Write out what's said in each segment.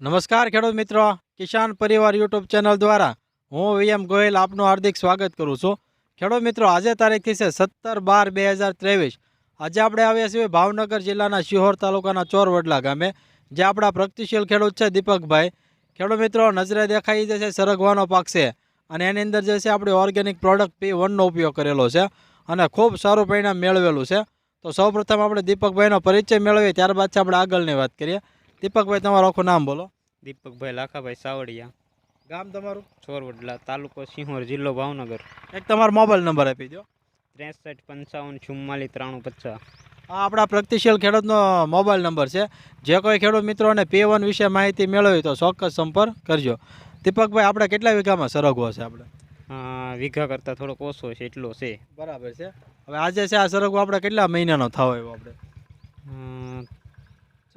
નમસ્કાર ખેડૂત મિત્રો, કિસાન પરિવાર યુટ્યુબ ચેનલ દ્વારા હું વીએમ ગોયલ આપનું હાર્દિક સ્વાગત કરું છું. ખેડૂત મિત્રો, આજે તારીખથી છે સત્તર બાર બે હજાર ત્રેવીસ. આજે આપણે આવ્યા છીએ ભાવનગર જિલ્લાના શિહોર તાલુકાના ચોરવડલા ગામે, જે આપણા પ્રગતિશીલ ખેડૂત છે દીપકભાઈ. ખેડૂત મિત્રો, નજરે દેખાઈ જે છે સરગવાનો પાક છે અને એની અંદર જે છે આપણી ઓર્ગેનિક પ્રોડક્ટ પી વનનો ઉપયોગ કરેલો છે અને ખૂબ સારું પરિણામ મેળવેલું છે. તો સૌપ્રથમ આપણે દીપકભાઈનો પરિચય મેળવીએ, ત્યારબાદ છે આપણે આગળની વાત કરીએ. દીપકભાઈ તમારું આખું નામ બોલો. દીપકભાઈ લાખાભાઈ સાવડિયા. ગામ તમારું? ચોરવડલા તાલુકો સિંહોર જિલ્લો ભાવનગર. એક તમારો મોબાઈલ નંબર આપી દો ત્રેસઠ પંચાવન ચુમ્માલીસ ત્રાણું પચાસ. આ આપણા પ્રગતિશીલ ખેડૂતનો મોબાઈલ નંબર છે. જે કોઈ ખેડૂત મિત્રોને પી વન વિશે માહિતી મેળવી તો ચોક્કસ સંપર્ક કરજો. દીપકભાઈ આપણે કેટલા વીઘામાં સરગવો છે આપણે? વીઘા કરતાં થોડોક ઓછો છે એટલો છે. બરાબર છે. હવે આજે છે આ સરગવો આપણે કેટલા મહિનાનો થાવ એવો આપણે?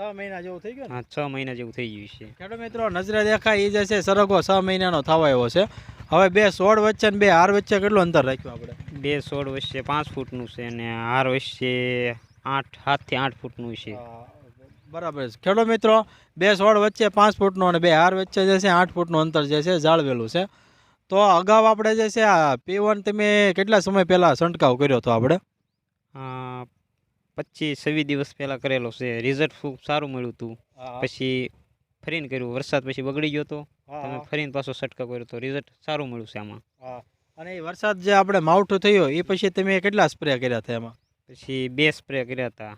છ મહિના જેવું થઈ ગયું હા છ મહિના જેવું થઈ ગયું છે. ખેડૂત મિત્રો નજરે દેખાય એ જે છે સરગો છ મહિનાનો થાવ આવ્યો છે. હવે બે સોળ વચ્ચે અને બે હાર વચ્ચે કેટલું અંતર રાખ્યું આપણે? બે છોડ વચ્ચે પાંચ ફૂટનું છે અને હાર વચ્ચે આઠ સાતથી આઠ ફૂટનું છે. બરાબર છે. ખેડૂત મિત્રો બે સોળ વચ્ચે પાંચ ફૂટનું અને બે હાર વચ્ચે જે છે આઠ ફૂટનું અંતર જે છે જાળવેલું છે. તો અગાઉ આપણે જે છે આ પી તમે કેટલા સમય પહેલાં છંટકાવ કર્યો હતો આપણે? પચીસ છવ્વીસ દિવસ પહેલાં કરેલો છે. રિઝલ્ટ ખૂબ સારું મળ્યું હતું. પછી ફરીને કર્યું. વરસાદ પછી બગડી ગયો હતો. તમે ફરીને પાછો છટકાવ કર્યો હતો રિઝલ્ટ સારું મળ્યું છે આમાં. અને એ વરસાદ જે આપણે માવઠું થયો એ પછી તમે કેટલા સ્પ્રે કર્યા હતા એમાં? પછી બે સ્પ્રે કર્યા હતા.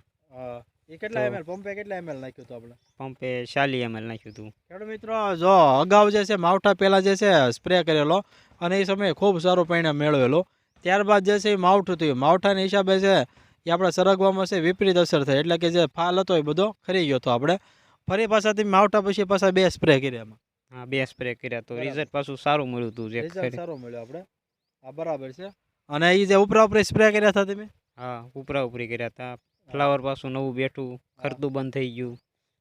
એ કેટલા એમએલ પંપે કેટલા એમએલ નાખ્યું હતું આપણે? પંપે ચાલી એમએલ નાખ્યું હતું. ખેડૂત મિત્રો જો અગાઉ જે છે માવઠા પહેલાં જે છે સ્પ્રે કરેલો અને એ સમયે ખૂબ સારો પરિણામ મેળવેલો. ત્યારબાદ જે છે એ માવઠું થયું. માવઠાના હિસાબે છે એ આપણે સરગવામાં છે વિપરીત અસર થઈ એટલે કે જે ફાલ હતો એ બધો ખરી ગયો હતો આપણે. ફરી પાછા તમે માવઠા પછી પાછા બે સ્પ્રે કર્યા એમાં. હા બે સ્પ્રે કર્યા તો. રિઝલ્ટ પાછું સારું મળ્યું હતું જે રિઝલ્ટ ખરી- આપણે. હા બરાબર છે. અને એ જે ઉપરા ઉપરી સ્પ્રે કર્યા હતા તમે? હા ઉપરા ઉપરી કર્યા હતા. ફ્લાવર પાછું નવું બેઠું ખરતું બંધ થઈ ગયું.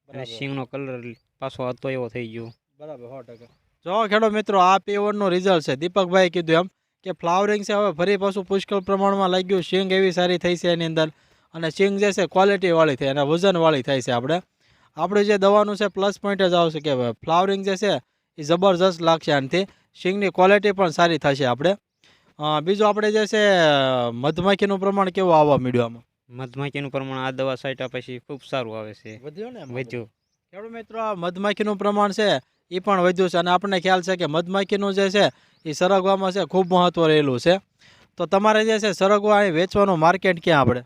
અને. સિંગનો કલર પાછો હતો એવો થઈ ગયો. બરાબર સો ટકા. જો ખેડો મિત્રો આ પી નું રિઝલ્ટ છે. દીપકભાઈ કીધું એમ કે ફ્લાવરિંગ છે હવે ફરી પાછું પુષ્કળ પ્રમાણમાં લાગ્યું. સિંગ એવી સારી થઈ છે એની અંદર. અને સિંગ જે છે ક્વોલિટીવાળી થઈ. થાય અને વજનવાળી થાય છે આપણે. આપણું જે દવાનું છે પ્લસ પોઈન્ટ જ આવશે કે ફ્લાવરિંગ જે છે એ જબરજસ્ત લાગશે આનાથી. સિંગની ક્વોલિટી પણ સારી થશે આપણે. બીજું આપણે જે છે મધમાખીનું પ્રમાણ કેવું આવવા મીડિયામાં મધમાખીનું પ્રમાણ આ દવા છાંટ્યા પછી ખૂબ સારું આવે છે. વધ્યું ને વધ્યું. ખેડૂત મિત્રો આ મધમાખીનું પ્રમાણ છે? એ પણ વધ્યું છે અને આપણને ખ્યાલ છે કે મધમાખીનું જે છે એ સરગવામાં છે ખૂબ મહત્વ રહેલું છે. તો તમારે જે છે સરગવા અહીં વેચવાનું માર્કેટ ક્યાં આપણે?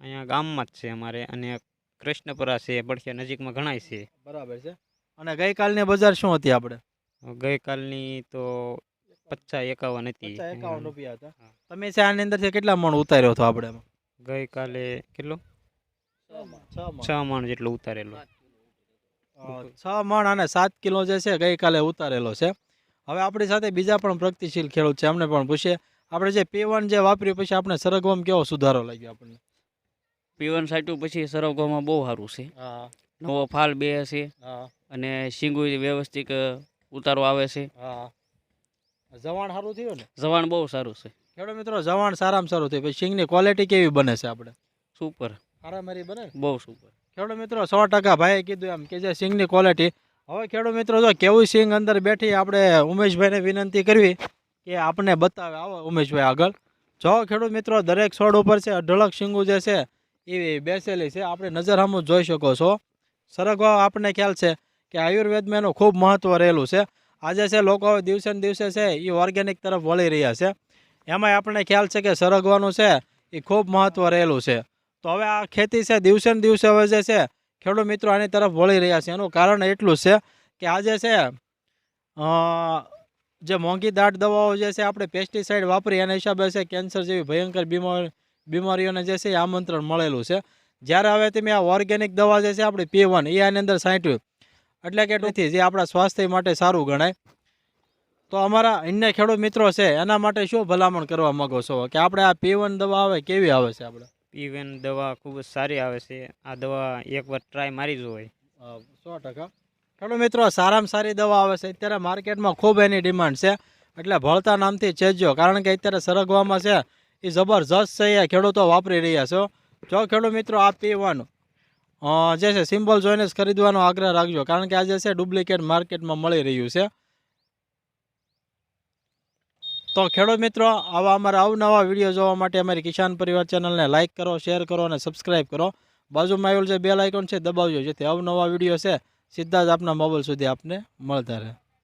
અહીંયા ગામમાં જ છે અમારે અને કૃષ્ણપુરા છે પડખે નજીકમાં ઘણાય છે. બરાબર છે. અને ગઈકાલની બજાર શું હતી આપણે? ગઈકાલની તો પચાસ એકાવન હતી. એકાવન રૂપિયા હતા. તમે છે આની અંદરથી કેટલા મણ ઉતાર્યો હતો આપણે ગઈકાલે કેટલો? છ મણ જેટલો ઉતારેલો. છ મણ અને સાત કિલો જે છે ગઈકાલે ઉતારેલો છે. હવે આપણી સાથે બીજા પણ પ્રગતિશીલ ખેડૂત છે એમને પણ પૂછીએ. આપણે જે પીવન જે વાપર્યું પછી આપણે સરગવામાં કેવો સુધારો લાગ્યો આપણને? પીવન સાટ્યું પછી સરગવામાં બહુ સારું છે. નવો ફાલ બે છે અને શીંગુ વ્યવસ્થિત ઉતારો આવે છે. જવાણ સારું થયું ને? જવાણ બહુ સારું છે. ખેડૂત મિત્રો જવાણ સારામાં સારું થયું. પછી સિંગની ક્વોલિટી કેવી બને છે આપણે? સુપર મરી બને બહુ સુપર ખેડૂત મિત્રો, સો ટકા ભાઈએ કીધું એમ કે જે સિંગની ક્વોલિટી હવે ખેડૂત મિત્રો, જો કેવું સિંગ અંદર બેઠી આપણે ઉમેશભાઈને વિનંતી કરવી કે આપણને બતાવે. આવો ઉમેશભાઈ આગળ. જો ખેડૂત મિત્રો, દરેક છોડ ઉપર છે, અઢળક સિંગુ જે છે, એ બેસેલી છે. આપણે નજર સામું જોઈ શકો છો. સરગો આપણને ખ્યાલ છે કે આયુર્વેદમાં એનું ખૂબ મહત્ત્વ રહેલું છે. આજે છે, લોકો દિવસે ને દિવસે છે, એ ઓર્ગેનિક તરફ વળી રહ્યા છે. એમાંય આપણને ખ્યાલ છે કે સરગવાનું છે, એ ખૂબ મહત્ત્વ રહેલું છે. તો હવે આ ખેતી છે, દિવસે ને દિવસે હવે જે છે, ખેડૂત મિત્રો આની તરફ વળી રહ્યા છે. એનું કારણ એટલું છે કે આજે છે જે મોંઘી દાટ દવાઓ જે છે, આપણે પેસ્ટિસાઇડ વાપરી એના હિસાબે છે કેન્સર જેવી ભયંકર બીમારી, બીમારીઓને જે છે એ આમંત્રણ મળેલું છે. જ્યારે હવે તમે આ ઓર્ગેનિક દવા જે છે આપણી પી વન એ આની અંદર સાંટ્યું એટલે કે નથી, જે આપણા સ્વાસ્થ્ય માટે સારું ગણાય. તો અમારા અન્ય ખેડૂત મિત્રો છે, એના માટે શું ભલામણ કરવા માંગો છો? કે આપણે આ પી વન દવા આવે, કેવી આવે છે આપણે? પીવેન દવા ખૂબ જ સારી આવે છે. આ દવા એકવાર ટ્રાય મારી જોવાય સો ટકા. ખેડૂત મિત્રો સારામાં સારી દવા આવે છે. અત્યારે માર્કેટમાં ખૂબ એની ડિમાન્ડ છે. એટલે ભળતા નામથી ચેજો કારણ કે અત્યારે સરગવામાં છે, એ જબરજસ્ત છે. એ ખેડૂતો વાપરી રહ્યા છો. જો ખેડૂત મિત્રો, આ પીવાનું. જે છે, સિમ્બોલ જોઈને જ ખરીદવાનો આગ્રહ રાખજો. કારણ કે આજે છે, ડુપ્લિકેટ માર્કેટમાં મળી રહ્યું છે. તો ખેડૂત મિત્રો, આવા અમારા અવનવા વીડિયો જોવા માટે અમારી કિસાન પરિવાર ચેનલને લાઇક કરો, શેર કરો અને સબસ્ક્રાઇબ કરો. બાજુમાં આવેલું જે બેલ આઇકોન છે દબાવજો, જેથી અવનવા વીડિયો છે સીધા જ આપના મોબાઈલ સુધી આપને મળતા રહે.